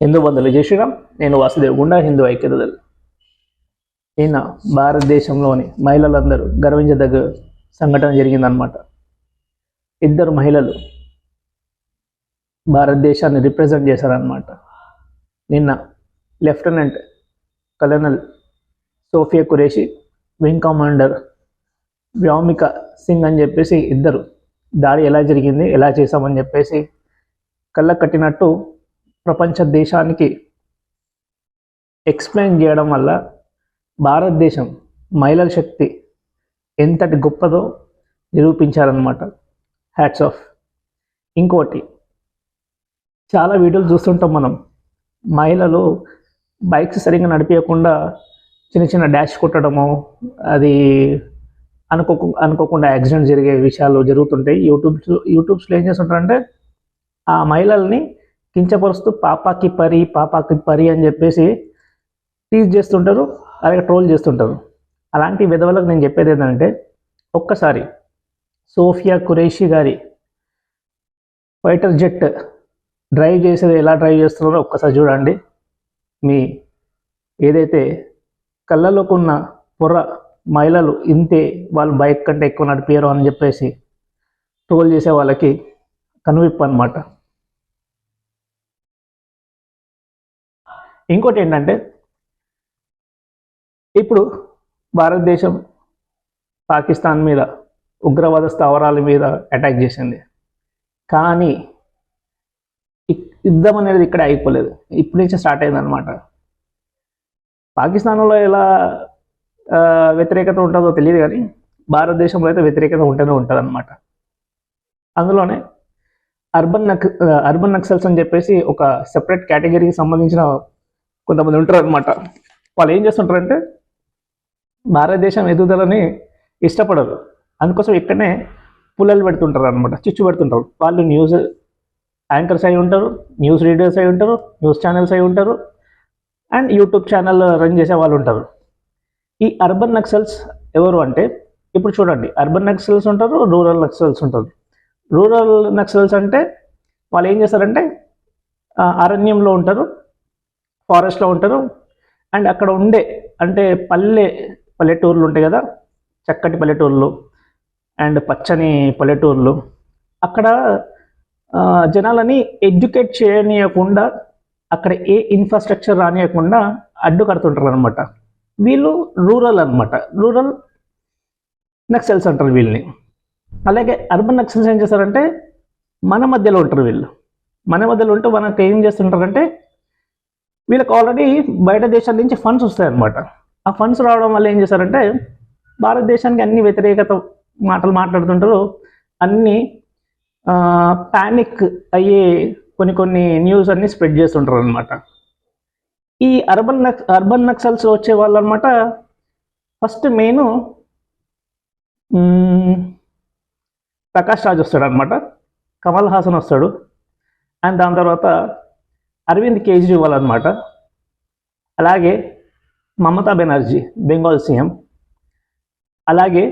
హిందూ బంధువులు జై శ్రీరామ్ నేను వాసుదేవ్ గుండా హిందూ ఐక్యతలు నిన్న భారతదేశంలోని మహిళలందరూ గర్వించదగ్గ సంఘటన జరిగిందనమాట ఇద్దరు మహిళలు భారతదేశాన్ని రిప్రజెంట్ చేశారనమాట నిన్న lieutenant colonel Sofiya Qureshi wing commander Vyomika Singh అని చెప్పేసి ఇద్దరు దాడి ఎలా జరిగింది ఎలా చేశామని చెప్పేసి కళ్ళ కట్టినట్టు ప్రపంచ దేశానికి ఎక్స్ప్లెయిన్ చేయడం వల్ల భారతదేశం మహిళల శక్తి ఎంతటి గొప్పదో నిరూపించారనమాట హ్యాట్స్ ఆఫ్ ఇంకోటి చాలా వీడియోలు చూస్తుంటాం మనం. మహిళలు బైక్స్ సరిగ్గా నడిపించకుండా చిన్న చిన్న డాష్ కొట్టడము అది అనుకో అనుకోకుండా యాక్సిడెంట్ జరిగే విషయాలు జరుగుతుంటాయి. యూట్యూబ్స్ యూట్యూబ్స్లో ఏం చేస్తుంటారంటే ఆ మహిళల్ని కించపరుస్తూ పాపాకి పరి పాపాకి పరి అని చెప్పేసి టీజ్ చేస్తుంటారు అలాగే ట్రోల్ చేస్తుంటారు. అలాంటి విధవలకు నేను చెప్పేది ఏంటంటే ఒక్కసారి సోఫియా కురేషి గారి ఫైటర్ జెట్ డ్రైవ్ చేసేది ఎలా డ్రైవ్ చేస్తున్నారో ఒక్కసారి చూడండి. మీ ఏదైతే కళ్ళలోకున్న పొర మహిళలు ఇంతే వాళ్ళు బైక్ కంటే ఎక్కువ నడిపారు అని చెప్పేసి ట్రోల్ చేసే వాళ్ళకి కనువిప్పు అనమాట ఇంకోటి ఏంటంటే ఇప్పుడు భారతదేశం పాకిస్తాన్ మీద ఉగ్రవాద స్థావరాల మీద అటాక్ చేసింది. కానీ యుద్ధం అనేది ఇక్కడ అయిపోలేదు ఇప్పటి నుంచి స్టార్ట్ అయిందనమాట పాకిస్తాన్లో ఎలా వ్యతిరేకత ఉంటుందో తెలియదు కానీ భారతదేశంలో అయితే వ్యతిరేకత ఉంటూనే ఉంటుంది అనమాట అందులోనే అర్బన్ నక్ అర్బన్ నక్సల్స్ అని చెప్పేసి ఒక సెపరేట్ కేటగిరీకి సంబంధించిన కొంతమంది ఉంటారు అనమాట వాళ్ళు ఏం చేస్తుంటారంటే భారతదేశం ఎదుగుదలని ఇష్టపడరు. అందుకోసం ఇక్కడనే పుల్లలు పెడుతుంటారు అనమాట చిచ్చు పెడుతుంటారు. వాళ్ళు న్యూస్ యాంకర్స్ అయి ఉంటారు న్యూస్ రీడర్స్ అయి ఉంటారు న్యూస్ ఛానల్స్ అయి ఉంటారు అండ్ యూట్యూబ్ ఛానల్ రన్ చేసే వాళ్ళు ఉంటారు. ఈ అర్బన్ నక్సల్స్ ఎవరు అంటే ఇప్పుడు చూడండి. అర్బన్ నక్సల్స్ ఉంటారు రూరల్ నక్సల్స్ ఉంటారు. రూరల్ నక్సల్స్ అంటే వాళ్ళు ఏం చేస్తారంటే అరణ్యంలో ఉంటారు. ఫారెస్ట్లో ఉంటారు. అండ్ అక్కడ ఉండే అంటే పల్లె పల్లెటూర్లు ఉంటాయి కదా చక్కటి పల్లెటూర్లు అండ్ పచ్చని పల్లెటూర్లు. అక్కడ జనాలని ఎడ్యుకేట్ చేయనీయకుండా అక్కడ ఏ ఇన్ఫ్రాస్ట్రక్చర్ రానియకుండా అడ్డు కడుతుంటారు అనమాట వీళ్ళు రూరల్ అన్నమాట. రూరల్ నక్సల్స్ అంటారు వీళ్ళని. అలాగే అర్బన్ నక్సల్స్ ఏం చేస్తారంటే మన మధ్యలో ఉంటారు వీళ్ళు. మన మధ్యలో ఉంటే మనకు ఏం చేస్తుంటారంటే వీళ్ళకి ఆల్రెడీ బయట దేశాల నుంచి ఫండ్స్ వస్తాయన్నమాట. ఆ ఫండ్స్ రావడం వల్ల ఏం చేస్తారంటే భారతదేశానికి అన్ని వ్యతిరేకత మాటలు మాట్లాడుతుంటారు. అన్ని ప్యానిక్ అయ్యే కొన్ని కొన్ని న్యూస్ అన్ని స్ప్రెడ్ చేస్తుంటారు అనమాట ఈ అర్బన్ నక్ అర్బన్ నక్సల్స్ వచ్చే వాళ్ళు అనమాట ఫస్ట్ మెయిన్ ప్రకాష్ రాజ్ వస్తాడు అనమాట కమల్ హాసన్ వస్తాడు. అండ్ దాని తర్వాత అరవింద్ కేజ్రీవాల్ అనమాట అలాగే మమతా బెనర్జీ బెంగాల్ సీఎం. అలాగే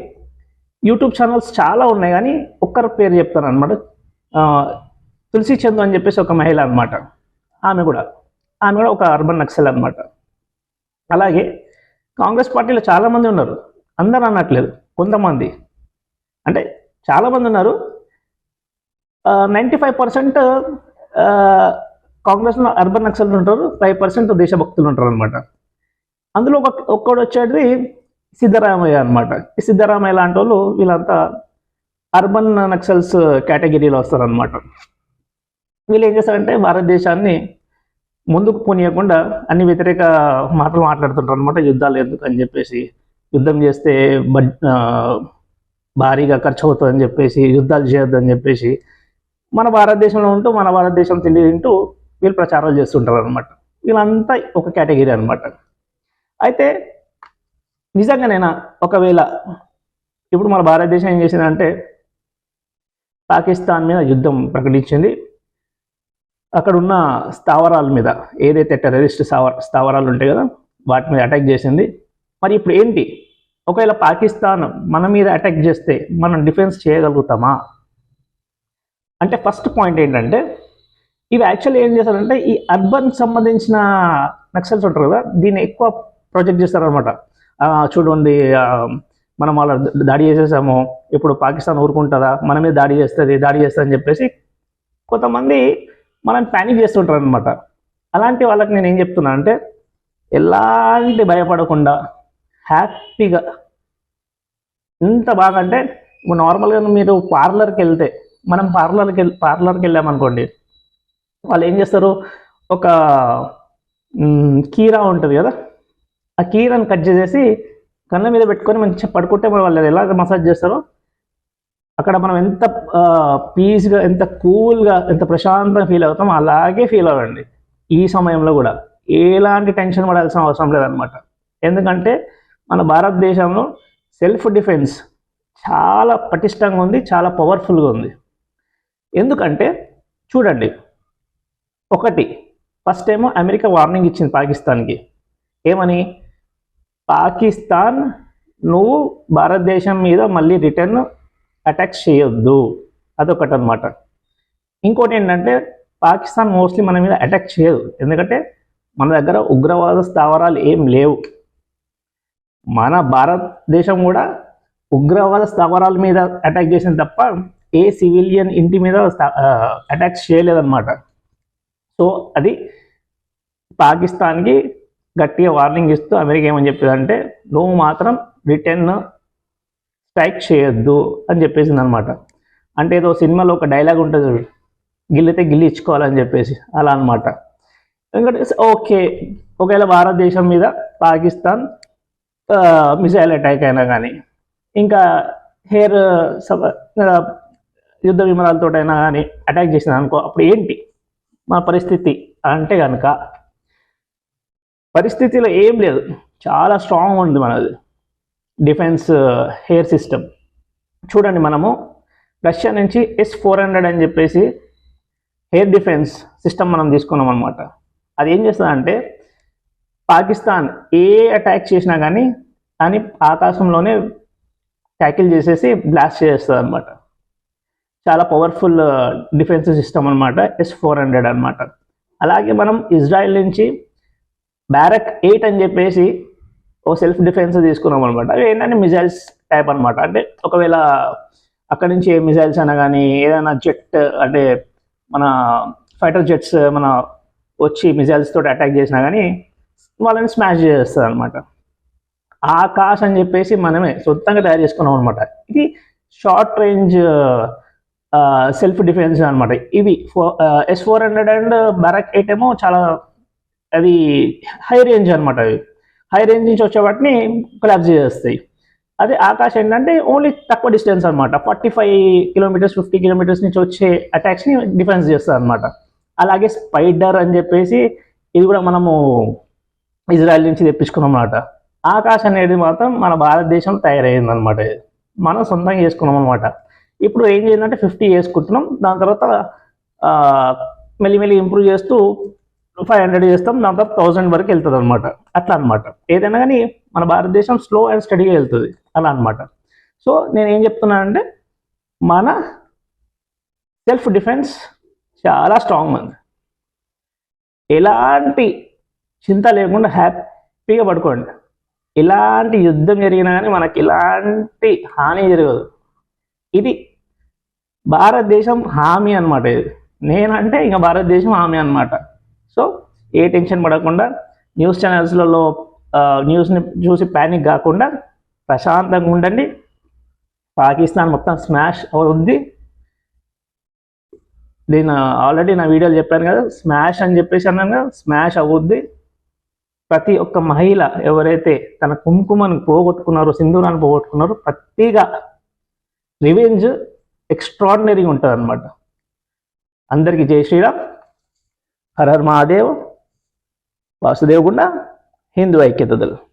యూట్యూబ్ ఛానల్స్ చాలా ఉన్నాయి కానీ ఒక్కరి పేరు చెప్తాను అనమాట తులసి చందు అని చెప్పేసి ఒక మహిళ అనమాట ఆమె కూడా. ఆమె కూడా ఒక అర్బన్ నక్సల్ అనమాట అలాగే కాంగ్రెస్ పార్టీలో చాలామంది ఉన్నారు. అందరు అనట్లేదు. కొంతమంది. అంటే చాలామంది ఉన్నారు. నైంటీ ఫైవ్ పర్సెంట్ కాంగ్రెస్లో అర్బన్ నక్సల్ ఉంటారు ఫైవ్ పర్సెంట్ దేశభక్తులు ఉంటారు అనమాట అందులో ఒక ఒక్కడు వచ్చేది సిద్ధరామయ్య అనమాట ఈ సిద్ధరామయ్య లాంటి వాళ్ళు వీళ్ళంతా అర్బన్ నక్సల్స్ కేటగిరీలో వస్తారనమాట వీళ్ళు ఏం చేస్తారంటే భారతదేశాన్ని ముందుకు పోనీయకుండా అన్ని వ్యతిరేక మాటలు మాట్లాడుతుంటారు అనమాట యుద్ధాలు ఎందుకు అని చెప్పేసి. యుద్ధం చేస్తే భారీగా ఖర్చు అవుతుందని చెప్పేసి యుద్ధాలు చేయొద్దని చెప్పేసి. మన భారతదేశంలో ఉంటూ మన భారతదేశం తిండి తింటూ వీళ్ళు ప్రచారాలు చేస్తుంటారు అనమాట వీళ్ళంతా ఒక కేటగిరీ అనమాట అయితే నిజంగానైనా ఒకవేళ ఇప్పుడు మన భారతదేశం ఏం చేసిందంటే పాకిస్తాన్ మీద యుద్ధం ప్రకటించింది. అక్కడ ఉన్న స్థావరాల మీద ఏదైతే టెర్రరిస్ట్ స్థావర స్థావరాలు ఉంటాయి కదా వాటి మీద అటాక్ చేసింది. మరి ఇప్పుడు ఏంటి? ఒకవేళ పాకిస్తాన్ మన మీద అటాక్ చేస్తే మనం డిఫెన్స్ చేయగలుగుతామా? అంటే ఫస్ట్ పాయింట్ ఏంటంటే ఇవి యాక్చువల్లీ ఏం చేస్తారంటే ఈ అర్బన్ సంబంధించిన నక్సల్స్ ఉంటారు కదా దీన్ని ఎక్కువ ప్రొజెక్ట్ చేస్తారనమాట చూడండి మనం వాళ్ళ దాడి చేసేసాము ఇప్పుడు పాకిస్తాన్ ఊరుకుంటుందా మన మీద దాడి చేస్తుంది దాడి చేస్తుంది అని చెప్పేసి కొంతమంది మనం ప్యానిక్ చేస్తుంటారు అనమాట అలాంటి వాళ్ళకి నేను ఏం చెప్తున్నా అంటే ఎలాంటి భయపడకుండా హ్యాపీగా ఎంత బాగా అంటే నార్మల్గా మీరు పార్లర్కి వెళ్తే మనం పార్లర్కి పార్లర్కి వెళ్ళామనుకోండి వాళ్ళు ఏం చేస్తారు? ఒక కీరా ఉంటుంది కదా? ఆ కీరాని కట్ చేసేసి కళ్ళ మీద పెట్టుకొని మంచిగా పడుకుంటే మనం వాళ్ళు ఎలా మసాజ్ చేస్తారో? అక్కడ మనం ఎంత పీస్గా ఎంత కూల్గా ఎంత ప్రశాంతంగా ఫీల్ అవుతామో అలాగే ఫీల్ అవ్వండి. ఈ సమయంలో కూడా ఎలాంటి టెన్షన్ పడాల్సిన అవసరం లేదనమాట. ఎందుకంటే మన భారతదేశంలో సెల్ఫ్ డిఫెన్స్ చాలా పటిష్టంగా ఉంది చాలా పవర్ఫుల్గా ఉంది. ఎందుకంటే చూడండి ఒకటి. ఫస్ట్ ఏమో అమెరికా వార్నింగ్ ఇచ్చింది పాకిస్తాన్కి. ఏమని? పాకిస్తాన్ నువ్వు భారతదేశం మీద మళ్ళీ రిటర్న్ అటాక్స్ చేయొద్దు. అదొకటి అనమాట ఇంకోటి ఏంటంటే పాకిస్తాన్ మోస్ట్లీ మన మీద అటాక్ చేయదు. ఎందుకంటే మన దగ్గర ఉగ్రవాద స్థావరాలు ఏం లేవు. మన భారతదేశం కూడా ఉగ్రవాద స్థావరాల మీద అటాక్ చేసింది తప్ప ఏ సివిలియన్ ఇంటి మీద అటాక్స్ చేయలేదన్నమాట సో అది పాకిస్తాన్కి గట్టిగా వార్నింగ్ ఇస్తూ అమెరికా ఏమని చెప్పిందంటే నువ్వు మాత్రం రిటర్న్ స్ట్రైక్ చేయొద్దు అని చెప్పేసింది అనమాట అంటే ఏదో సినిమాలో ఒక డైలాగ్ ఉంటుంది చూడు, గిల్లితే గిల్లి ఇచ్చుకోవాలని చెప్పేసి అలా అనమాట. ఎందుకంటే ఓకే ఒకవేళ భారతదేశం మీద పాకిస్తాన్ మిసైల్ అటాక్ అయినా కానీ ఇంకా హెయిర్ యుద్ధ విమానాలతోటైనా కానీ అటాక్ చేసింది అనుకో అప్పుడు ఏంటి? మన పరిస్థితి అంటే కనుక పరిస్థితిలో ఏం లేదు. చాలా స్ట్రాంగ్ ఉంది మనది. డిఫెన్స్ హెయిర్ సిస్టమ్ చూడండి మనము రష్యా నుంచి ఎస్ ఫోర్ హండ్రెడ్ అని చెప్పేసి హెయిర్ డిఫెన్స్ సిస్టమ్ మనం తీసుకున్నాం అనమాట అది ఏం చేస్తుందంటే పాకిస్తాన్ ఏ అటాక్ చేసినా కానీ దాన్ని ఆకాశంలోనే ట్యాకిల్ చేసేసి బ్లాస్ట్ చేస్తుంది అనమాట చాలా పవర్ఫుల్ డిఫెన్స్ సిస్టమ్ అనమాట ఎస్ ఫోర్ హండ్రెడ్ అనమాట అలాగే మనం ఇజ్రాయెల్ నుంచి బ్యారక్ ఎయిట్ అని చెప్పేసి ఓ సెల్ఫ్ డిఫెన్స్ తీసుకున్నాం అనమాట అవి ఏంటంటే మిజైల్స్ టైప్ అనమాట అంటే ఒకవేళ అక్కడి నుంచి ఏ మిజైల్స్ అయినా కానీ ఏదైనా జెట్ అంటే మన ఫైటర్ జెట్స్ మన వచ్చి మిజైల్స్ తోటి అటాక్ చేసినా కానీ వాళ్ళని స్మాష్ చేస్తుంది అనమాట ఆకాశ్ అని చెప్పేసి మనమే సొంతంగా తయారు చేసుకున్నాం అనమాట ఇది షార్ట్ రేంజ్ సెల్ఫ్ డిఫెన్స్ అనమాట ఇవి four S four hundred and Barak eight ఏమో చాలా అది హై రేంజ్ అనమాట అవి. హై రేంజ్ నుంచి వచ్చే వాటిని కొలాబ్స్ చేస్తాయి అదే ఆకాశ్ ఏంటంటే ఓన్లీ తక్కువ డిస్టెన్స్ అనమాట forty five kilometres fifty kilometres నుంచి వచ్చే అటాక్స్ని డిఫెన్స్ చేస్తుంది అనమాట అలాగే స్పైడర్ అని చెప్పేసి ఇది కూడా మనము ఇజ్రాయెల్ నుంచి తెప్పించుకున్నాం అనమాట ఆకాశ్ అనేది మాత్రం మన భారతదేశంలో తయారైంది అనమాట మనం సొంతంగా చేసుకున్నాం అనమాట ఇప్పుడు ఏం చేయాలంటే ఫిఫ్టీ చేసుకుంటున్నాం దాని తర్వాత మెల్లిమెల్లి ఇంప్రూవ్ చేస్తూ ఫైవ్ హండ్రెడ్ చేస్తాం. దాని తర్వాత థౌసండ్ వరకు వెళ్తుంది అనమాట అట్లా అనమాట ఏదైనా కానీ మన భారతదేశం స్లో అండ్ స్టడీగా వెళ్తుంది. అలా అనమాట సో నేను ఏం చెప్తున్నానంటే మన సెల్ఫ్ డిఫెన్స్ చాలా స్ట్రాంగ్ ఉంది ఎలాంటి చింత లేకుండా హ్యాపీగా పడుకోండి. ఎలాంటి యుద్ధం జరిగినా కానీ మనకి ఎలాంటి హాని జరగదు. ఇది భారతదేశం హామీ అనమాట ఇది. నేనంటే ఇంకా భారతదేశం హామీ అనమాట సో ఏ టెన్షన్ పడకుండా న్యూస్ ఛానల్స్లలో న్యూస్ని చూసి ప్యానిక్ కాకుండా ప్రశాంతంగా ఉండండి. పాకిస్తాన్ మొత్తం స్మాష్ అవుతుంది నేను ఆల్రెడీ నా వీడియోలు చెప్పాను కదా స్మాష్ అని చెప్పేసి అన్నాను కదా స్మాష్ అవుద్ది. ప్రతి ఒక్క మహిళ ఎవరైతే తన కుంకుమను పోగొట్టుకున్నారో సింధూరాన్ని పోగొట్టుకున్నారో ప్రతిగా రివెంజ్ ఎక్స్ట్రాడినరీగా ఉంటుంది అనమాట అందరికీ జై శ్రీరామ్. హర హర్ మహాదేవ్. వాసుదేవ్ గుండా. హిందూ ఐక్యతలు